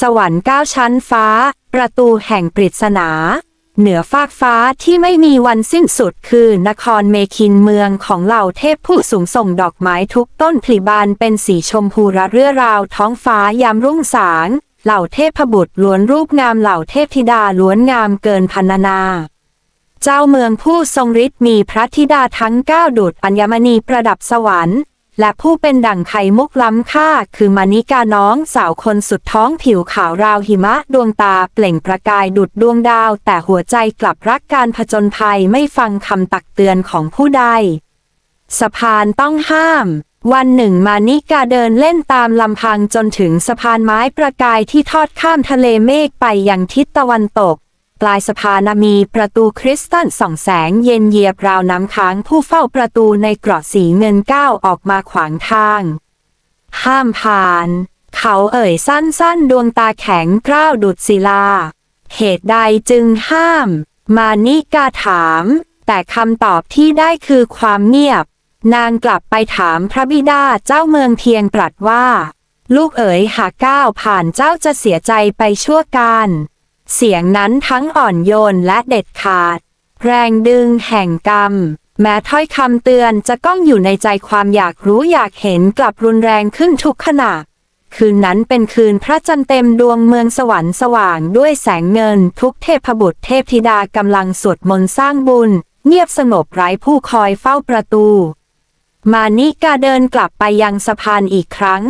สวรรค์เก้าชั้นฟ้า ประตูแห่งปริศนา เหนือฟากฟ้าที่ไม่มีวันสิ้นสุดคือนครเมคินเมืองของเหล่าเทพผู้สูงส่งดอกไม้ทุกต้นผลิบานเป็นสีชมพูระเรื่อราวท้องฟ้ายามรุ่งสาง เหล่าเทพบุตรล้วนรูปงามเหล่าเทพธิดาล้วนงามเกินพรรณนาเจ้าเมืองผู้ทรงฤทธิ์มีพระธิดาทั้งเก้าดุจอัญมณีประดับสวรรค์ และผู้เป็นดั่งไข่มุกล้ำค่า คือมานิกาน้องสาวคนสุดท้องผิวขาวราวหิมะดวงตาเปล่งประกายดุดดวงดาว แต่หัวใจกลับรักการผจญภัยไม่ฟังคำตักเตือนของผู้ใด สะพานต้องห้าม วันหนึ่งมานิกาเดินเล่นตามลำพังจนถึงสะพานไม้ประกายที่ทอดข้ามทะเลเมฆไปยังทิศตะวันตก ปลายสะพานมีประตูคริสตัลส่องแสงเย็นเยียบราวน้ำค้างผู้เฝ้าประตูในเกราะสีเงินก้าวออกมาขวางทาง ห้ามผ่าน เขาเอ่ยสั้นๆ ดวงตาแข็งกร้าวดุดศิลา เหตุใดจึงห้าม มานิกาถาม แต่คำตอบที่ได้คือความเงียบ นางกลับไปถามพระบิดาเจ้าเมืองเพียงตรัสว่า ลูกเอ๋ยหากก้าวผ่านเจ้าจะเสียใจไปชั่วการ เสียงนั้นทั้งอ่อนโยนและเด็ดขาด แรงดึงแห่งกรรม แม้ถ้อยคำเตือนจะก้องอยู่ในใจความอยากรู้อยากเห็นกลับรุนแรงขึ้นทุกขณะ คืนนั้นเป็นคืนพระจันทร์เต็มดวงเมืองสวรรค์สว่างด้วยแสงเงิน ทุกเทพบุตรเทพธิดากำลังสวดมนต์สร้างบุญ เงียบสงบไร้ผู้คอยเฝ้าประตู มานิกาเดินกลับไปยังสะพานอีกครั้ง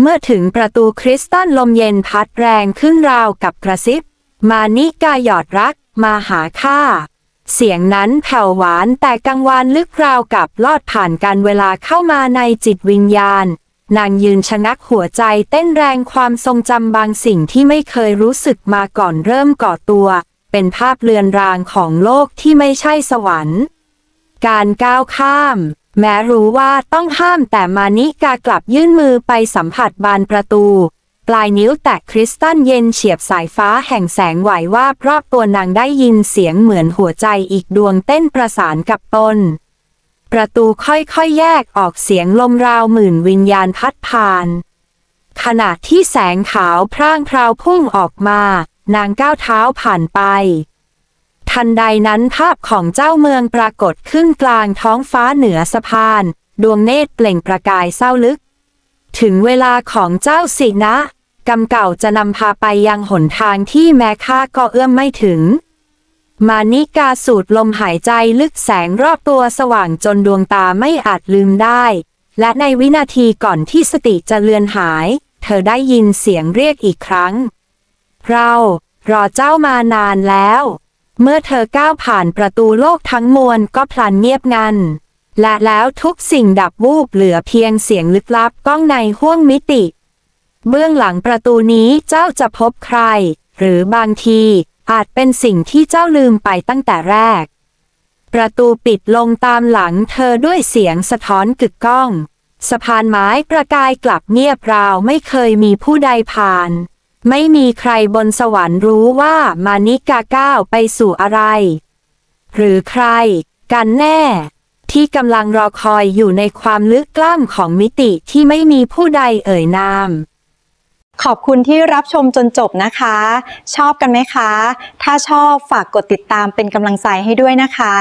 เมื่อถึงประตูคริสตัลลมเย็นพัดแรงขึ้นราวกับกระซิบ มานิกาหยอดรัก มาหาข้า เสียงนั้นแผ่วหวานแต่กังวานลึกราวกับลอดผ่านการเวลาเข้ามาในจิตวิญญาณ นางยืนชะงักหัวใจเต้นแรงความทรงจำบางสิ่งที่ไม่เคยรู้สึกมาก่อนเริ่มก่อตัว เป็นภาพเลือนรางของโลกที่ไม่ใช่สวรรค์ การก้าวข้ามแม้รู้ว่าต้องห้ามแต่มานิกากลับยื่นมือไปสัมผัสบานประตู ปลายนิ้วแตะคริสตัลเย็นเฉียบสายฟ้าแห่งแสงไหวว่าบรอบตัวนางได้ยินเสียงเหมือนหัวใจอีกดวงเต้นประสานกับตน ประตูค่อยๆแยกออกเสียงลมราวหมื่นวิญญาณพัดผ่าน ขณะที่แสงขาวพร่างพราวพุ่งออกมา นางก้าวเท้าผ่านไปทันใดนั้นภาพของเจ้าเมืองปรากฏขึ้นกลางท้องฟ้าเหนือสะพาน ดวงเนตรเปล่งประกายเศร้าลึก ถึงเวลาของเจ้าสินะ กรรมเก่าจะนำพาไปยังหนทางที่แม้ข้าก็เอื้อมไม่ถึง มานิกาสูดลมหายใจลึกแสงรอบตัวสว่างจนดวงตาไม่อาจลืมได้ และในวินาทีก่อนที่สติจะเลือนหาย เธอได้ยินเสียงเรียกอีกครั้ง เรารอเจ้ามานานแล้ว เมื่อเธอก้าวผ่านประตูโลกทั้งมวลก็พลันเงียบงันและแล้วทุกสิ่งดับวูบเหลือเพียงเสียงลึกลับก้องในห้วงมิติ เบื้องหลังประตูนี้เจ้าจะพบใคร หรือบางทีอาจเป็นสิ่งที่เจ้าลืมไปตั้งแต่แรก ประตูปิดลงตามหลังเธอด้วยเสียงสะท้อนกึกก้อง สะพานไม้ประกายกลับเงียบราวไม่เคยมีผู้ใดผ่าน ไม่มีใครบนสวรรค์รู้ว่ามานิกาก้าวไปสู่อะไร หรือใคร กันแน่ ที่กำลังรอคอยอยู่ในความลึกกล้ำของมิติที่ไม่มีผู้ใดเอ่ยนาม ขอบคุณที่รับชมจนจบนะคะ ชอบกันไหมคะ ถ้าชอบฝากกดติดตามเป็นกำลังใจให้ด้วยนะคะ